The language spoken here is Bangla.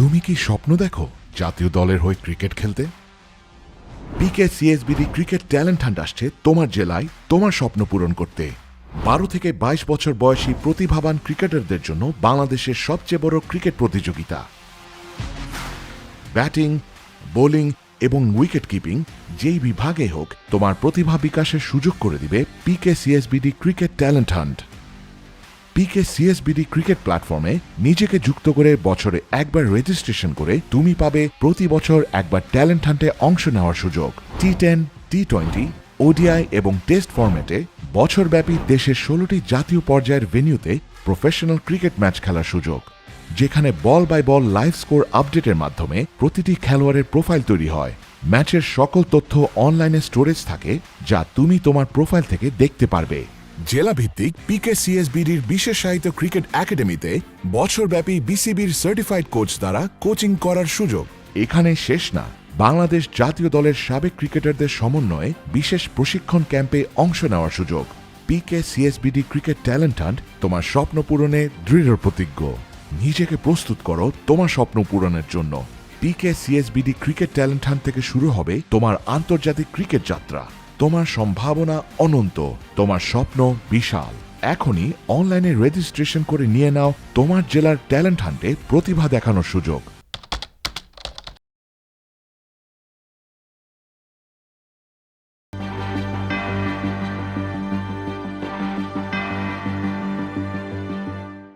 তুমি কি স্বপ্ন দেখো জাতীয় দলের হয়ে ক্রিকেট খেলতে? PK CSBD cricket talent hunt আসছে তোমার জেলায় তোমার স্বপ্ন পূরণ করতে। বারো থেকে বাইশ বছর বয়সী প্রতিভাবান ক্রিকেটারদের জন্য বাংলাদেশের সবচেয়ে বড় ক্রিকেট প্রতিযোগিতা। ব্যাটিং, বোলিং এবং উইকেট কিপিং যেই বিভাগে হোক তোমার প্রতিভা বিকাশের সুযোগ করে দিবে PK CSBD cricket talent hunt. PK CSBD cricket প্ল্যাটফর্মে নিজেকে যুক্ত করে বছরে একবার রেজিস্ট্রেশন করে তুমি পাবে প্রতি বছর একবার ট্যালেন্ট হান্টে অংশ নেওয়ার সুযোগ। T ten, T twenty, ODI এবং টেস্ট ফরম্যাটে বছরব্যাপী দেশের ষোলোটি জাতীয় পর্যায়ের ভেন্যুতে প্রফেশনাল ক্রিকেট ম্যাচ খেলার সুযোগ, যেখানে ball by ball live score আপডেটের মাধ্যমে প্রতিটি খেলোয়াড়ের প্রোফাইল তৈরি হয়। ম্যাচের সকল তথ্য অনলাইনে স্টোরেজ থাকে, যা তুমি তোমার প্রোফাইল থেকে দেখতে পারবে। জেলাভিত্তিক পিকে সিএসবিডির বিশেষায়িত ক্রিকেট একাডেমিতে বছরব্যাপী বিসিবির সার্টিফাইড কোচ দ্বারা কোচিং করার সুযোগ। এখানে শেষ না। বাংলাদেশ জাতীয় দলের সাবেক ক্রিকেটারদের সমন্বয়ে বিশেষ প্রশিক্ষণ ক্যাম্পে অংশ নেওয়ার সুযোগ। PK CSBD cricket talent hunt তোমার স্বপ্ন পূরণে দৃঢ় প্রতিজ্ঞ। নিজেকে প্রস্তুত করো তোমার স্বপ্ন পূরণের জন্য। PK CSBD cricket talent hunt থেকে শুরু হবে তোমার আন্তর্জাতিক ক্রিকেট যাত্রা। তোমার সম্ভাবনা অনন্ত, তোমার স্বপ্ন বিশাল। এখনই অনলাইনে রেজিস্ট্রেশন করে নিয়ে নাও তোমার জেলার ট্যালেন্ট হান্টে প্রতিভা দেখানোর সুযোগ।